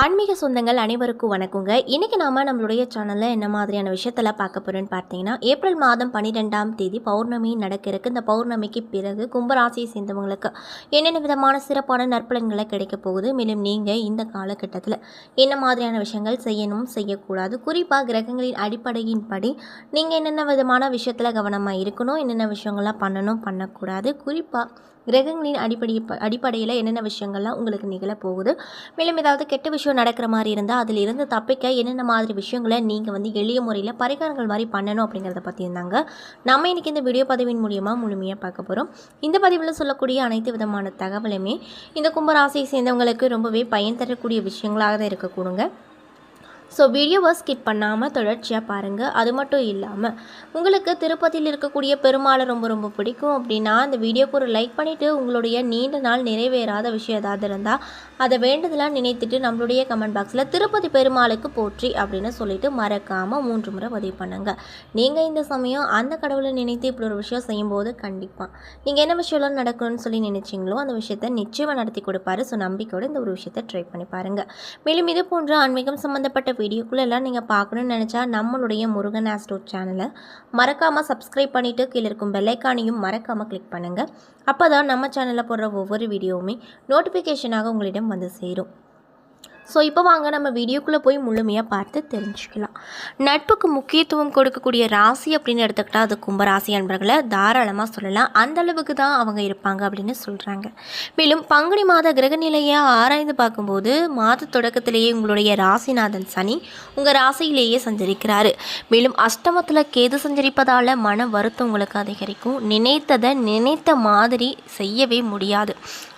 ஆன்மீக சொந்தங்கள் அனைவருக்கும் வணக்கங்க. இன்றைக்கி நாம் நம்மளுடைய சேனலில் என்ன மாதிரியான விஷயத்தில் பார்க்க போகிறோன்னு பார்த்தீங்கன்னா ஏப்ரல் மாதம் பன்னிரெண்டாம் தேதி பௌர்ணமி நடக்க இருக்கு இந்த பௌர்ணமிக்கு பிறகு கும்பராசியை சேர்ந்தவங்களுக்கு என்னென்ன விதமான சிறப்பான நற்பலன்களை கிடைக்க போகுது? மேலும் நீங்கள் இந்த காலகட்டத்தில் என்ன மாதிரியான விஷயங்கள் செய்யணும் செய்யக்கூடாது? குறிப்பாக கிரகங்களின் அடிப்படையின்படி நீங்கள் என்னென்ன விதமான விஷயத்தில் கவனமாக இருக்கணும் என்னென்ன விஷயங்கள்லாம் பண்ணணும் பண்ணக்கூடாது? குறிப்பாக கிரகங்களின் அடிப்படை அடிப்படையில் என்னென்ன விஷயங்கள்லாம் உங்களுக்கு நிகழ போகுது மேலும் ஏதாவது கெட்ட விஷயம் நடக்கிற மாதிரி இருந்தால் அதில் இருந்து தப்பிக்க என்னென்ன மாதிரி விஷயங்களை நீங்கள் வந்து எளிய முறையில் பரிகாரங்கள் மாதிரி பண்ணணும் அப்படிங்கிறத பற்றி இருந்தாங்க நம்ம இன்றைக்கி இந்த வீடியோ பதிவின் மூலியமாக முழுமையாக பார்க்க போகிறோம் இந்த பதிவில் சொல்லக்கூடிய அனைத்து விதமான தகவலுமே இந்த கும்பராசியை சேர்ந்தவங்களுக்கு ரொம்பவே பயன் தரக்கூடிய விஷயங்களாக தான் இருக்கக்கூடுங்க. ஸோ வீடியோவை ஸ்கிப் பண்ணாமல் தொடர்ச்சியாக பாருங்கள் அது மட்டும் இல்லாமல் உங்களுக்கு திருப்பதியில் இருக்கக்கூடிய பெருமாளை ரொம்ப ரொம்ப பிடிக்கும் அப்படின்னா அந்த வீடியோக்கு ஒரு லைக் பண்ணிவிட்டு உங்களுடைய நீண்ட நாள் நிறைவேறாத விஷயம் ஏதாவது இருந்தால் அதை வேண்டுதலாக நினைத்துட்டு நம்மளுடைய கமெண்ட் பாக்ஸில் திருப்பதி பெருமாளுக்கு போற்றி அப்படின்னு சொல்லிட்டு மறக்காமல் மூன்று முறை பதிவு பண்ணுங்கள் நீங்கள் இந்த சமயம் அந்த கடவுளை நினைத்து இப்படி ஒரு விஷயம் செய்யும்போது கண்டிப்பாக நீங்கள் என்ன விஷயம்லாம் நடக்கணும்னு சொல்லி நினைச்சிங்களோ அந்த விஷயத்தை நிச்சயமாக நடத்தி கொடுப்பாரு. ஸோ நம்பிக்கையோடு இந்த ஒரு விஷயத்தை ட்ரை பண்ணி பாருங்கள் மேலும் இது போன்ற ஆன்மீகம் சம்மந்தப்பட்ட வீடியோக்குள்ளெல்லாம் நீங்கள் பார்க்கணும்னு நினச்சா நம்மளுடைய முருகன் ஆஸ்ட்ரோ சேனலை மறக்காமல் சப்ஸ்கிரைப் பண்ணிவிட்டு கீழே இருக்கும் பெல்லைக்கானையும் மறக்காமல் கிளிக் பண்ணுங்கள் அப்போ தான் நம்ம சேனலில் போடுற ஒவ்வொரு வீடியோவுமே நோட்டிஃபிகேஷனாக உங்களிடம் வந்து சேரும். ஸோ இப்போ வாங்க நம்ம வீடியோக்குள்ளே போய் முழுமையாக பார்த்து தெரிஞ்சுக்கலாம். நட்புக்கு முக்கியத்துவம் கொடுக்கக்கூடிய ராசி அப்படின்னு எடுத்துக்கிட்டால் அது கும்பராசி அன்பர்களை தாராளமாக சொல்லலாம். அந்த அளவுக்கு தான் அவங்க இருப்பாங்க அப்படின்னு சொல்கிறாங்க மேலும் பங்குனி மாத கிரகநிலையை ஆராய்ந்து பார்க்கும்போது மாத தொடக்கத்திலேயே உங்களுடைய ராசிநாதன் சனி உங்கள் ராசியிலேயே சஞ்சரிக்கிறாரு. மேலும் அஷ்டமத்தில் கேது சஞ்சரிப்பதால் மன வருத்தம் உங்களுக்கு அதிகரிக்கும். நினைத்ததை நினைத்த மாதிரி செய்யவே முடியாது.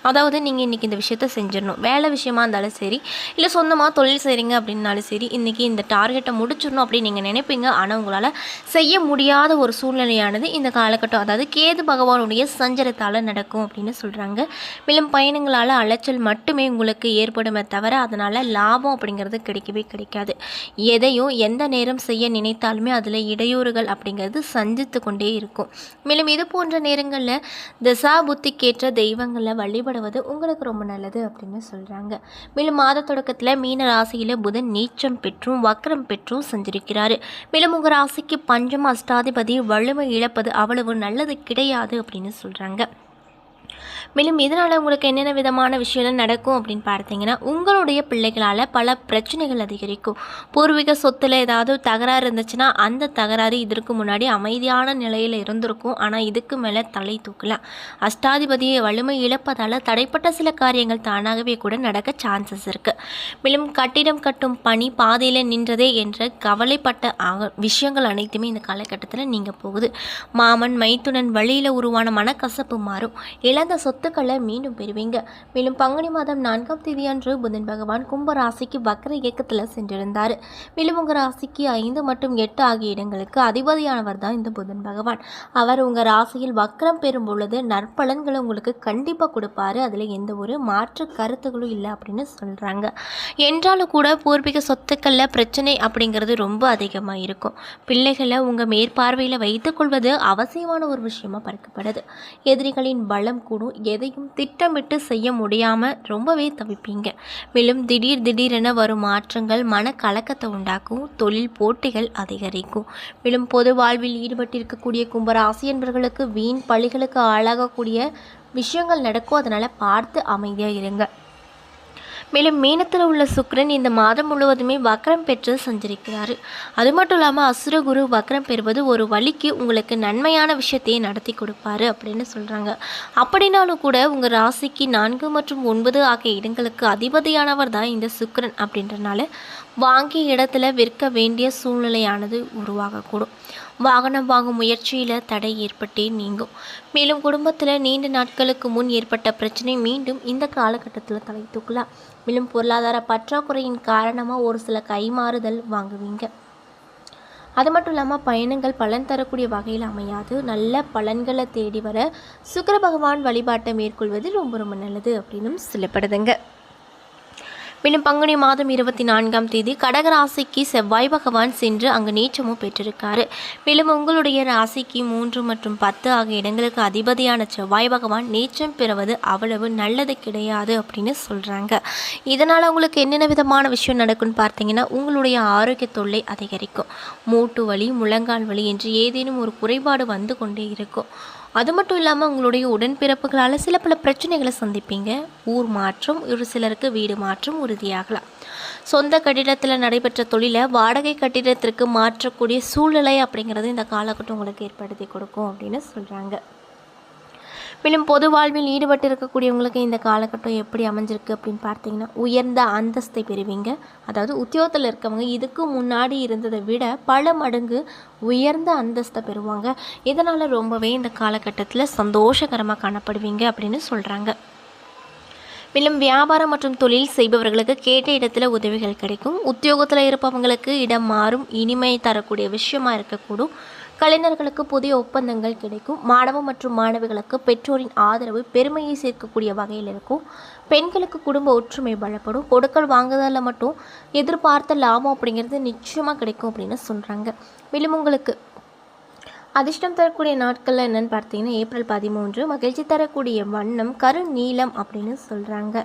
அதாவது நீங்கள் இன்றைக்கி இந்த விஷயத்த செஞ்சிடணும். வேலை விஷயமா இருந்தாலும் சரி இல்லை சொந்தமாக தொழில் செய்கிறீங்க அப்படின்னாலும் சரி இன்றைக்கி இந்த டார்கெட்டை முடிச்சிடணும் அப்படின்னு நீங்கள் நினைப்பீங்க. ஆனால் உங்களால் செய்ய முடியாத ஒரு சூழ்நிலையானது இந்த காலகட்டம். அதாவது கேது பகவானுடைய சஞ்சரத்தால் நடக்கும் அப்படின்னு சொல்கிறாங்க மேலும் பயணங்களால் அலைச்சல் மட்டுமே உங்களுக்கு ஏற்படுமே தவிர அதனால் லாபம் அப்படிங்கிறது கிடைக்கவே கிடைக்காது. எதையும் எந்த நேரம் செய்ய நினைத்தாலுமே அதில் இடையூறுகள் அப்படிங்கிறது சந்தித்து கொண்டே இருக்கும். மேலும் இது போன்ற நேரங்களில் தசா புத்திக்கேற்ற தெய்வங்களை வழிபடுவது உங்களுக்கு ரொம்ப நல்லது அப்படின்னு சொல்கிறாங்க மேலும் மாதத்தோட பக்கத்தில் மீன ராசியில் புதன் நீச்சம் பெற்றும் வக்ரம் பெற்றும் சஞ்சரிக்கிறாரு. மேலும் உங்கள் ராசிக்கு பஞ்சம் அஷ்டாதிபதி வலிமை இழப்பது அவ்வளவு நல்லது கிடையாது அப்படின்னு சொல்கிறாங்க மேலும் இதனால் உங்களுக்கு என்னென்ன விதமான விஷயங்கள் நடக்கும் அப்படின்னு பார்த்தீங்கன்னா உங்களுடைய பிள்ளைகளால் பல பிரச்சனைகள் அதிகரிக்கும். பூர்வீக சொத்தில் ஏதாவது தகராறு இருந்துச்சுன்னா அந்த தகராறு இதற்கு முன்னாடி அமைதியான நிலையில் இருந்திருக்கும். ஆனால் இதுக்கு மேலே தலை தூக்கலாம் அஷ்டாதிபதியை வலிமை இழப்பதால் தடைப்பட்ட சில காரியங்கள் தானாகவே கூட நடக்க சான்சஸ் இருக்குது மேலும் கட்டிடம் கட்டும் பணி பாதையில் நின்றதே என்ற கவலைப்பட்ட ஆக விஷயங்கள் அனைத்துமே இந்த காலகட்டத்தில் நீங்கள் போகுது. மாமன் மைத்துனன் வழியில் உருவான மனக்கசப்பு மாறும். இழந்த சொத்துக்களை மீண்டும் பெறுவீங்க. மேலும் பங்குனி மாதம் நான்காம் தேதி அன்று புதன் பகவான் கும்ப ராசிக்கு வக்கர இயக்கத்தில் சென்றிருந்தார். மேலும் உங்கள் ராசிக்கு ஐந்து மற்றும் எட்டு ஆகிய இடங்களுக்கு அதிபதியானவர் தான் இந்த புதன் பகவான். அவர் உங்கள் ராசியில் வக்கரம் பெறும் பொழுது நற்பலன்களை உங்களுக்கு கண்டிப்பாக கொடுப்பாரு. அதில் எந்த ஒரு மாற்று கருத்துகளும் இல்லை அப்படின்னு சொல்கிறாங்க என்றாலும் கூட பூர்வீக சொத்துக்களில் பிரச்சனை அப்படிங்கிறது ரொம்ப அதிகமாக இருக்கும். பிள்ளைகளை உங்கள் மேற்பார்வையில் வைத்துக்கொள்வது அவசியமான ஒரு விஷயமா பார்க்கப்படுது. எதிரிகளின் பலம் கூடும். எதையும் திட்டமிட்டு செய்ய முடியாமல் ரொம்பவே தவிப்பீங்க. மேலும் திடீர் திடீரென வரும் மாற்றங்கள் மனக்கலக்கத்தை உண்டாக்கும். தொழில் போட்டிகள் அதிகரிக்கும். மேலும் பொது வாழ்வில் ஈடுபட்டிருக்கக்கூடிய கும்பராசி என்பவர்களுக்கு வீண் பழிகளுக்கு ஆளாகக்கூடிய விஷயங்கள் நடக்கும். அதனால் பார்த்து அமைதியாக இருங்க. மேலும் மீனத்தில் உள்ள சுக்ரன் இந்த மாதம் முழுவதுமே வக்ரம் பெற்று சஞ்சரிக்கிறார். அது மட்டும் இல்லாமல் அசுரகுரு வக்ரம் பெறுவது ஒரு வழிக்கு உங்களுக்கு நன்மையான விஷயத்தையே நடத்தி கொடுப்பாரு அப்படின்னு சொல்கிறாங்க அப்படின்னாலும் கூட உங்கள் ராசிக்கு நான்கு மற்றும் ஒன்பது ஆகிய இடங்களுக்கு அதிபதியானவர் தான் இந்த சுக்ரன் அப்படின்றனால வாங்கிய இடத்துல விற்க வேண்டிய சூழ்நிலையானது உருவாகக்கூடும். வாகனம் வாங்கும் முயற்சியில் தடை ஏற்பட்டே நீங்கும். மேலும் குடும்பத்தில் நீண்ட நாட்களுக்கு முன் ஏற்பட்ட பிரச்சனை மீண்டும் இந்த காலகட்டத்தில் தலை தூக்கலாம். மேலும் பொருளாதார பற்றாக்குறையின் காரணமாக ஒரு சில கைமாறுதல் வாங்குவீங்க. அது மட்டும் இல்லாமல் பயணங்கள் பலன் தரக்கூடிய வகையில் அமையாது. நல்ல பலன்களை தேடி வர சுக்கர பகவான் வழிபாட்டை மேற்கொள்வது ரொம்ப ரொம்ப நல்லது அப்படின்னும் சொல்லப்படுதுங்க. மேலும் பங்குனி மாதம் இருபத்தி நான்காம் தேதி கடகராசிக்கு செவ்வாய் பகவான் சென்று அங்கு நீச்சமும் பெற்றிருக்காரு. மேலும் உங்களுடைய ராசிக்கு மூன்று மற்றும் பத்து ஆகிய இடங்களுக்கு அதிபதியான செவ்வாய் பகவான் நீச்சம் பெறுவது அவ்வளவு நல்லது கிடையாது அப்படின்னு சொல்கிறாங்க இதனால் உங்களுக்கு என்னென்ன விதமான விஷயம் நடக்கும்னு பார்த்தீங்கன்னா உங்களுடைய ஆரோக்கிய தொல்லை அதிகரிக்கும். மூட்டு வலி முழங்கால் வலி என்று ஏதேனும் ஒரு குறைபாடு வந்து கொண்டே இருக்கும். அது மட்டும் இல்லாமல் உங்களுடைய உடன்பிறப்புகளால் சில பல பிரச்சனைகளை சந்திப்பீங்க. ஊர் மாற்றம் ஒரு சிலருக்கு வீடு மாற்றம் உறுதியாகலாம். சொந்த கட்டிடத்தில் நடைபெற்ற தொழிலை வாடகை கட்டிடத்திற்கு மாற்றக்கூடிய சூழ்நிலை அப்படிங்கிறது இந்த காலகட்டம் உங்களுக்கு ஏற்படுத்தி கொடுக்கும் அப்படின்னு சொல்கிறாங்க மேலும் பொது வாழ்வில் ஈடுபட்டு இருக்கக்கூடியவங்களுக்கு இந்த காலகட்டம் எப்படி அமைஞ்சிருக்கு அப்படின்னு பார்த்தீங்கன்னா உயர்ந்த அந்தஸ்தை பெறுவீங்க. அதாவது உத்தியோகத்தில் இருக்கவங்க இதுக்கு முன்னாடி இருந்ததை விட பல மடங்கு உயர்ந்த அந்தஸ்தை பெறுவாங்க. இதனால் ரொம்பவே இந்த காலகட்டத்தில் சந்தோஷகரமாக காணப்படுவீங்க அப்படின்னு சொல்கிறாங்க மேலும் வியாபாரம் மற்றும் தொழில் செய்பவர்களுக்கு கேட்ட இடத்துல உதவிகள் கிடைக்கும். உத்தியோகத்தில் இருப்பவங்களுக்கு இடம் மாறும். இனிமை தரக்கூடிய விஷயமா இருக்கக்கூடும். கலைஞர்களுக்கு புதிய ஒப்பந்தங்கள் கிடைக்கும். மாணவ மற்றும் மாணவிகளுக்கு பெற்றோரின் ஆதரவு பெருமையை சேர்க்கக்கூடிய வகையில் இருக்கும். பெண்களுக்கு குடும்ப ஒற்றுமை பலப்படும் கொடுக்கல் வாங்குதலில் மட்டும் எதிர்பார்த்த லாபம் அப்படிங்கிறது நிச்சயமாக கிடைக்கும் அப்படின்னு சொல்கிறாங்க மேலும் உங்களுக்கு அதிர்ஷ்டம் தரக்கூடிய நாட்களில் என்னென்னு பார்த்தீங்கன்னா ஏப்ரல் பதிமூன்று. மகிழ்ச்சி தரக்கூடிய வண்ணம் கரு நீளம் அப்படின்னு சொல்கிறாங்க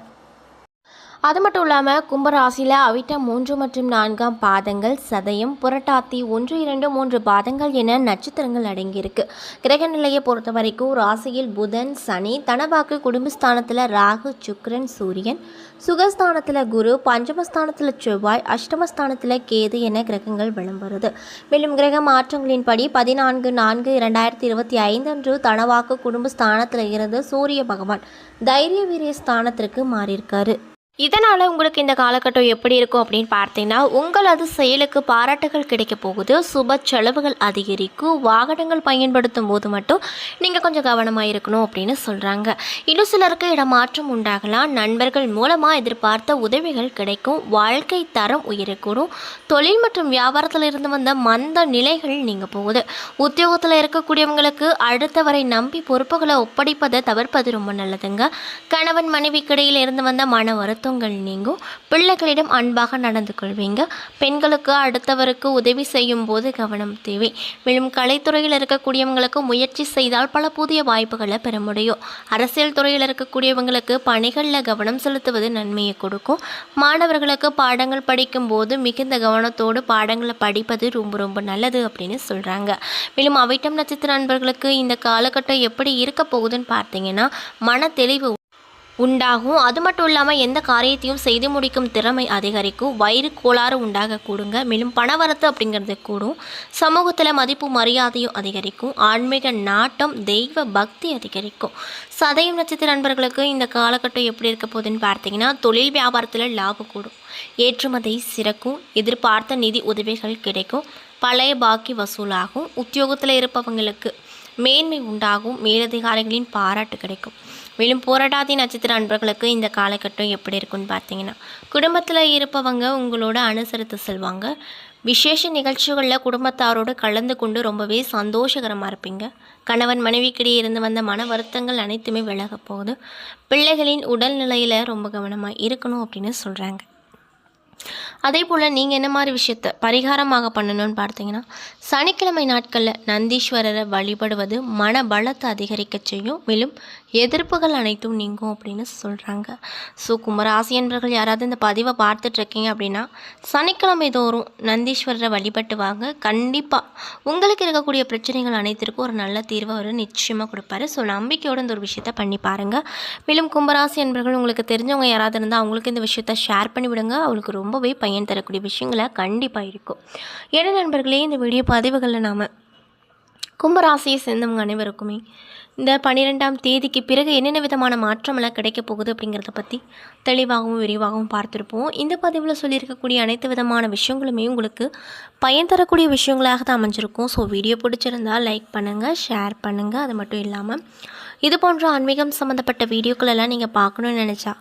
அது மட்டும் இல்லாமல் கும்பராசியில் அவிட்டம் மூன்று மற்றும் நான்காம் பாதங்கள் சதயம் புரட்டாத்தி ஒன்று இரண்டு மூன்று பாதங்கள் என நட்சத்திரங்கள் அடங்கியிருக்கு. கிரக நிலையை பொறுத்த வரைக்கும் ராசியில் புதன் சனி தனவாக்கு குடும்பஸ்தானத்தில் ராகு சுக்ரன் சூரியன். சுகஸ்தானத்தில் குரு பஞ்சமஸ்தானத்தில் செவ்வாய் அஷ்டமஸ்தானத்தில் கேது என கிரகங்கள் வலம் வருது. மேலும் கிரக மாற்றங்களின்படி பதினான்கு நான்கு இரண்டாயிரத்தி இருபத்தி ஐந்து அன்று தனவாக்கு குடும்பஸ்தானத்தில் இருந்து சூரிய பகவான் தைரிய வீரிய ஸ்தானத்திற்கு மாறியிருக்காரு. இதனால் உங்களுக்கு இந்த காலகட்டம் எப்படி இருக்கும் அப்படின்னு பார்த்தீங்கன்னா உங்களது செயலுக்கு பாராட்டுகள் கிடைக்க போகுது சுப செலவுகள் அதிகரிக்கும் வாகனங்கள் பயன்படுத்தும் போது மட்டும் நீங்கள் கொஞ்சம் கவனமாக இருக்கணும் அப்படின்னு சொல்கிறாங்க இன்னும் சிலருக்கு இடமாற்றம் உண்டாகலாம். நண்பர்கள் மூலமாக எதிர்பார்த்த உதவிகள் கிடைக்கும் வாழ்க்கை தரம் உயரக்கூடும் தொழில் மற்றும் வியாபாரத்தில் இருந்து வந்த மந்த நிலைகள் நீங்கள் போகுது. உத்தியோகத்தில் இருக்கக்கூடியவங்களுக்கு அடுத்தவரை நம்பி பொறுப்புகளை ஒப்படைப்பதை தவிர்ப்பது ரொம்ப நல்லதுங்க. கணவன் மனைவிக்கிடையில் இருந்து வந்த மன வருத்தம் வருத்தங்கள் நீங்கும். பிள்ளைகளிடம் அன்பாக நடந்து கொள்வீங்க. பெண்களுக்கு அடுத்தவருக்கு உதவி செய்யும் போது கவனம் தேவை. மேலும் கலைத்துறையில் இருக்கக்கூடியவங்களுக்கு முயற்சி செய்தால் பல புதிய வாய்ப்புகளை பெற முடியும். அரசியல் துறையில் இருக்கக்கூடியவங்களுக்கு பணிகளில் கவனம் செலுத்துவது நன்மையை கொடுக்கும். மாணவர்களுக்கு பாடங்கள் படிக்கும் போது மிகுந்த கவனத்தோடு பாடங்களை படிப்பது ரொம்ப ரொம்ப நல்லது அப்படின்னு சொல்கிறாங்க மேலும் அவைட்டம் நட்சத்திர நண்பர்களுக்கு இந்த காலகட்டம் எப்படி இருக்க போகுதுன்னு பார்த்தீங்கன்னா மன தெளிவு உண்டாகும். அது மட்டும் இல்லாமல் எந்த காரியத்தையும் செய்து முடிக்கும் திறமை அதிகரிக்கும். வயிறு கோளாறு உண்டாக கூடுங்க மேலும் பணவரத்து அப்படிங்கிறது கூடும். சமூகத்தில் மதிப்பு மரியாதையும் அதிகரிக்கும். ஆன்மீக நாட்டம் தெய்வ பக்தி அதிகரிக்கும். சதயம் நட்சத்திர நண்பர்களுக்கு இந்த காலகட்டம் எப்படி இருக்க போகுதுன்னு பார்த்தீங்கன்னா தொழில் வியாபாரத்தில் லாபம் கூடும். ஏற்றுமதி சிறக்கும். எதிர்பார்த்த நிதி உதவிகள் கிடைக்கும். பழைய பாக்கி வசூலாகும். உத்தியோகத்தில் இருப்பவங்களுக்கு மேன்மை உண்டாகும். மேலதிகாரிகளின் பாராட்டு கிடைக்கும். மேலும் போராட்டாதி நட்சத்திர அன்பர்களுக்கு இந்த காலகட்டம் எப்படி இருக்குன்னு பார்த்தீங்கன்னா குடும்பத்தில் இருப்பவங்க உங்களோட அனுசரித்து செல்வாங்க. விசேஷ நிகழ்ச்சிகளில் குடும்பத்தாரோடு கலந்து கொண்டு ரொம்பவே சந்தோஷகரமாக இருப்பீங்க. கணவன் மனைவிக்கிடையே இருந்து வந்த மன வருத்தங்கள் அனைத்துமே விலக போகுது. பிள்ளைகளின் உடல்நிலையில் ரொம்ப கவனமாக இருக்கணும் அப்படின்னு சொல்கிறாங்க அதே போல் நீங்கள் என்ன மாதிரி விஷயத்த பரிகாரமாக பண்ணணும்னு பார்த்தீங்கன்னா சனிக்கிழமை நாட்களில் நந்தீஸ்வரரை வழிபடுவது மன பலத்தை அதிகரிக்க செய்யும். மேலும் எதிர்ப்புகள் அனைத்தும் நீங்கும் அப்படின்னு சொல்கிறாங்க ஸோ கும்பராசி என்பர்கள் யாராவது இந்த பதிவை பார்த்துட்ருக்கீங்க அப்படின்னா சனிக்கிழமை தோறும் நந்தீஸ்வரரை வழிபட்டு வாங்க. கண்டிப்பாக உங்களுக்கு இருக்கக்கூடிய பிரச்சனைகள் அனைத்திற்கும் ஒரு நல்ல தீர்வை அவர் நிச்சயமாக கொடுப்பாரு. ஸோ நம்பிக்கையோட இந்த ஒரு விஷயத்த பண்ணி பாருங்கள் மேலும் கும்பராசி என்பவர்கள் உங்களுக்கு தெரிஞ்சவங்க யாராவது இருந்தால் அவங்களுக்கு இந்த விஷயத்த ஷேர் பண்ணி விடுங்க அவங்களுக்கு ரொம்பவே பயன் தரக்கூடிய விஷயங்களை கண்டிப்பாக இருக்கும். ஏன்னா நண்பர்களே இந்த வீடியோ பதிவுகளில் நாம் கும்பராசியை சேர்ந்தவங்க அனைவருக்குமே இந்த பன்னிரெண்டாம் தேதிக்கு பிறகு என்னென்ன விதமான மாற்றமெல்லாம் கிடைக்க போகுது அப்படிங்கிறத பற்றி தெளிவாகவும் விரிவாகவும் பார்த்துருப்போம். இந்த பதிவில் சொல்லியிருக்கக்கூடிய அனைத்து விதமான விஷயங்களுமே உங்களுக்கு பயன் தரக்கூடிய விஷயங்களாக தான் அமைஞ்சிருக்கும். ஸோ வீடியோ பிடிச்சிருந்தால் லைக் பண்ணுங்கள் ஷேர் பண்ணுங்கள் அது மட்டும் இல்லாமல் இது போன்ற ஆன்மீகம் சம்மந்தப்பட்ட வீடியோக்களெல்லாம் நீங்கள் பார்க்கணுன்னு நினச்சா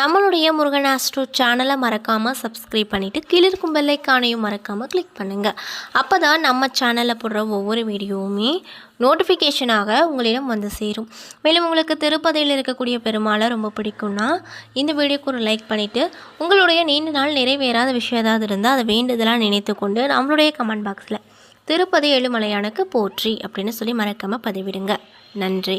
நம்மளுடைய முருகன் ஆஸ்ட்ரோ சேனலை மறக்காமல் சப்ஸ்கிரைப் பண்ணிவிட்டு கீழே இருக்கும் பெல்லைக்கானையும் மறக்காமல் கிளிக் பண்ணுங்கள் அப்போ தான் நம்ம சேனலில் போடுற ஒவ்வொரு வீடியோவுமே நோட்டிஃபிகேஷனாக உங்களிடம் வந்து சேரும். மேலும் உங்களுக்கு திருப்பதியில் இருக்கக்கூடிய பெருமாளை ரொம்ப பிடிக்கும்னா இந்த வீடியோக்கு ஒரு லைக் பண்ணிவிட்டு உங்களுடைய நீண்ட நாள் நிறைவேறாத விஷயம் ஏதாவது இருந்தால் அதை வேண்டுதலாக நினைத்து கொண்டு நம்மளுடைய கமெண்ட் பாக்ஸில் திருப்பதி ஏழுமலையானுக்கு போற்றி அப்படின்னு சொல்லி மறக்காமல் பதிவிடுங்க. நன்றி.